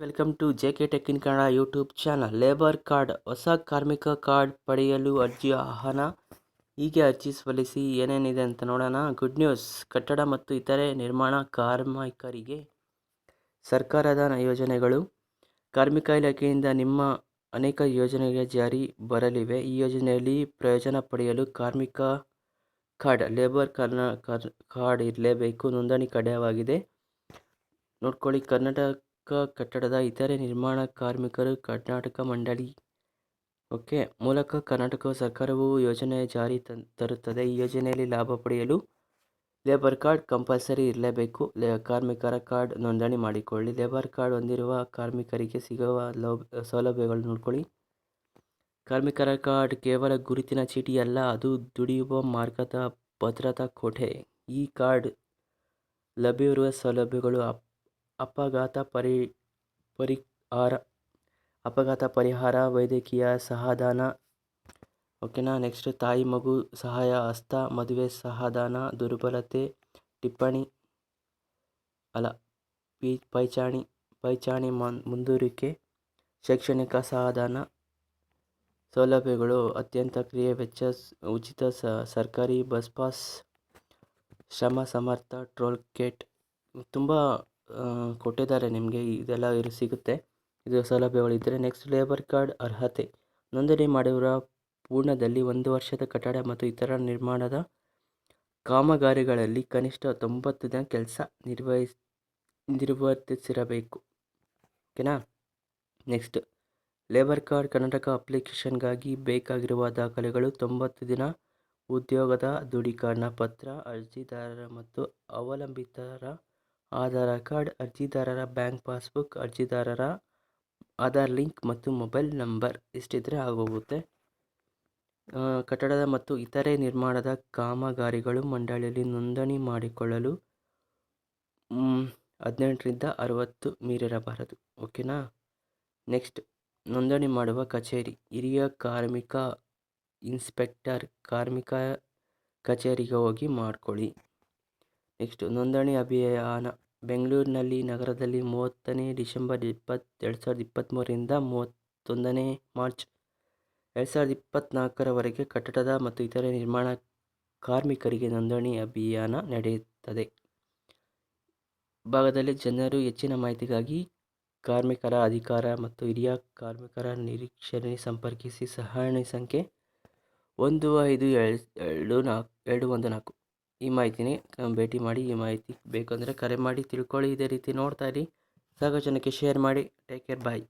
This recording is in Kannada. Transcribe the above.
Welcome to J K tech in Kannada YouTube channel. Labour card, ಹೊಸ ಕಾರ್ಮಿಕ ಕಾರ್ಡ್ ಪಡೆಯಲು ಅರ್ಜಿ ಆಹ್ವಾನ ಹೀಗೆ ಅರ್ಜಿ ಸಲ್ಲಿಸಿ ಏನೇನಿದೆ ಅಂತ ನೋಡೋಣ. Good news. ಕಟ್ಟಡ ಮತ್ತು ಇತರೆ ನಿರ್ಮಾಣ ಕಾರ್ಮಿಕರಿಗೆ ಸರ್ಕಾರದ ಯೋಜನೆಗಳು. ಕಾರ್ಮಿಕ ಇಲಾಖೆಯಿಂದ ನಿಮ್ಮ ಅನೇಕ ಯೋಜನೆಗೆ ಜಾರಿ ಬರಲಿವೆ. ಈ ಯೋಜನೆಯಲ್ಲಿ ಪ್ರಯೋಜನ ಪಡೆಯಲು ಕಾರ್ಮಿಕ ಕಾರ್ಡ್, ಲೇಬರ್ ಕಾರ್ಡ್ ಇರಲೇಬೇಕು. ನೋಂದಣಿ ಕಡ್ಡಾಯವಾಗಿದೆ. ನೋಡ್ಕೊಳ್ಳಿ, ಕರ್ನಾಟಕ ಕಟ್ಟಡದ ಇತರೆ ನಿರ್ಮಾಣ ಕಾರ್ಮಿಕರು ಕರ್ನಾಟಕ ಮಂಡಳಿ. ಓಕೆ, ಮೂಲಕ ಕರ್ನಾಟಕ ಸರ್ಕಾರವು ಯೋಜನೆ ಜಾರಿ ತರುತ್ತದೆ. ಈ ಯೋಜನೆಯಲ್ಲಿ ಲಾಭ ಪಡೆಯಲು ಲೇಬರ್ ಕಾರ್ಡ್ ಕಂಪಲ್ಸರಿ ಇರಲೇಬೇಕು. ಲೇ, ಕಾರ್ಮಿಕರ ಕಾರ್ಡ್ ನೋಂದಣಿ ಮಾಡಿಕೊಳ್ಳಿ. ಲೇಬರ್ ಕಾರ್ಡ್ ಹೊಂದಿರುವ ಕಾರ್ಮಿಕರಿಗೆ ಸಿಗುವ ಲೌ ಸೌಲಭ್ಯಗಳು ನೋಡ್ಕೊಳ್ಳಿ. ಕಾರ್ಮಿಕರ ಕಾರ್ಡ್ ಕೇವಲ ಗುರುತಿನ ಚೀಟಿ ಅಲ್ಲ, ಅದು ದುಡಿಯುವ ಮಾರ್ಗದ ಭದ್ರತಾ ಕೋಟೆ. ಈ ಕಾರ್ಡ್ ಲಭ್ಯವಿರುವ ಸೌಲಭ್ಯಗಳು ಅಪಘಾತ ಪರಿ, ಪರಿಹಾರ, ಅಪಘಾತ ಪರಿಹಾರ, ವೈದ್ಯಕೀಯ ಸಹಾಯಧನ ಓಕೆನಾ ನೆಕ್ಸ್ಟ್ ತಾಯಿ ಮಗು ಸಹಾಯ ಹಸ್ತ ಮದುವೆ ಸಹಾಯಧನ ದುರ್ಬಲತೆ, ಟಿಪ್ಪಣಿ ಅಲ್ಲ ಪಿ, ಪೈಚಾಣಿ ಪೈಚಾಣಿ ಮುಂದೂರಿಕೆ, ಶೈಕ್ಷಣಿಕ ಸಹಾಯಧನ ಸೌಲಭ್ಯಗಳು, ಅತ್ಯಂತ ಕ್ರಿಯೆ ವೆಚ್ಚ, ಉಚಿತ ಸರ್ಕಾರಿ ಬಸ್ ಪಾಸ್, ಶ್ರಮ ಸಮರ್ಥ ಟ್ರೋಲ್ ಗೇಟ್, ತುಂಬ ಕೊಟ್ಟಿದ್ದಾರೆ. ನಿಮಗೆ ಇದೆಲ್ಲ ಇರು, ಸಿಗುತ್ತೆ. ಇದು ಸೌಲಭ್ಯಗಳಿದ್ದರೆ ನೆಕ್ಸ್ಟ್ ಲೇಬರ್ ಕಾರ್ಡ್ ಅರ್ಹತೆ. ನೋಂದಣಿ ಮಾಡಿರುವ ಪೂರ್ಣದಲ್ಲಿ ಒಂದು ವರ್ಷದ ಕಟ್ಟಡ ಮತ್ತು ಇತರ ನಿರ್ಮಾಣದ ಕಾಮಗಾರಿಗಳಲ್ಲಿ ಕನಿಷ್ಠ ತೊಂಬತ್ತು ದಿನ ಕೆಲಸ ನಿರ್ವಹಿಸ್, ನಿರ್ವರ್ತಿಸಿರಬೇಕು. ಓಕೆನಾ? ನೆಕ್ಸ್ಟ್ ಲೇಬರ್ ಕಾರ್ಡ್ ಕರ್ನಾಟಕ ಅಪ್ಲಿಕೇಶನ್ಗಾಗಿ ಬೇಕಾಗಿರುವ ದಾಖಲೆಗಳು ತೊಂಬತ್ತು ದಿನ ಉದ್ಯೋಗದ ದೃಢೀಕರಣ, ಪತ್ರ ಅರ್ಜಿದಾರರ ಮತ್ತು ಅವಲಂಬಿತರ ಆಧಾರ್ ಕಾರ್ಡ್ ಅರ್ಜಿದಾರರ ಬ್ಯಾಂಕ್ ಪಾಸ್ಬುಕ್ ಅರ್ಜಿದಾರರ ಆಧಾರ್ ಲಿಂಕ್ ಮತ್ತು ಮೊಬೈಲ್ ನಂಬರ್ ಇಷ್ಟಿದ್ರೆ ಆಗೋಗುತ್ತೆ. ಕಟ್ಟಡದ ಮತ್ತು ಇತರೆ ನಿರ್ಮಾಣದ ಕಾಮಗಾರಿಗಳು ಮಂಡಳಿಯಲ್ಲಿ ನೋಂದಣಿ ಮಾಡಿಕೊಳ್ಳಲು ಹದಿನೆಂಟರಿಂದ ಅರವತ್ತು ಮೀರಿರಬಾರದು. ಓಕೆನಾ? ನೆಕ್ಸ್ಟ್, ನೋಂದಣಿ ಮಾಡುವ ಕಚೇರಿ. ಹಿರಿಯ ಕಾರ್ಮಿಕ, ಇನ್ಸ್ಪೆಕ್ಟರ್ ಕಾರ್ಮಿಕ ಕಚೇರಿಗೆ ಹೋಗಿ ಮಾಡ್ಕೊಳ್ಳಿ. ನೆಕ್ಸ್ಟ್ ನೋಂದಣಿ ಅಭಿಯಾನ. ಬೆಂಗಳೂರಿನಲ್ಲಿ ನಗರದಲ್ಲಿ ಮೂವತ್ತನೇ ಡಿಸೆಂಬರ್ ಇಪ್ಪತ್ತು ಎರಡು ಸಾವಿರದ ಇಪ್ಪತ್ತ್ಮೂರರಿಂದ ಮೂವತ್ತೊಂದನೇ ಮಾರ್ಚ್ ಎರಡು ಸಾವಿರದ ಇಪ್ಪತ್ತ್ನಾಲ್ಕರವರೆಗೆ ಕಟ್ಟಡದ ಮತ್ತು ಇತರೆ ನಿರ್ಮಾಣ ಕಾರ್ಮಿಕರಿಗೆ ನೋಂದಣಿ ಅಭಿಯಾನ ನಡೆಯುತ್ತದೆ. ಭಾಗದಲ್ಲಿ ಜನರು ಹೆಚ್ಚಿನ ಮಾಹಿತಿಗಾಗಿ ಕಾರ್ಮಿಕರ ಅಧಿಕಾರ ಮತ್ತು ಹಿರಿಯ ಕಾರ್ಮಿಕರ ನಿರೀಕ್ಷಣೆ ಸಂಪರ್ಕಿಸಿ ಸಹಾಯಣಿ ಸಂಖ್ಯೆ ಒಂದು ಐದು ಎರಡು ನಾಲ್ಕು ಎರಡು ಒಂದು ನಾಲ್ಕು. ಈ ಮಾಹಿತಿನೇ ಭೇಟಿ ಮಾಡಿ, ಈ ಮಾಹಿತಿ ಬೇಕಂದರೆ ಕರೆ ಮಾಡಿ, ತಿಳ್ಕೊಳ್ಳಿ. ಇದೇ ರೀತಿ ನೋಡ್ತಾ ಇರಿ. ಸಾಕಷ್ಟು ಜನಕ್ಕೆ ಶೇರ್ ಮಾಡಿ. Take care bye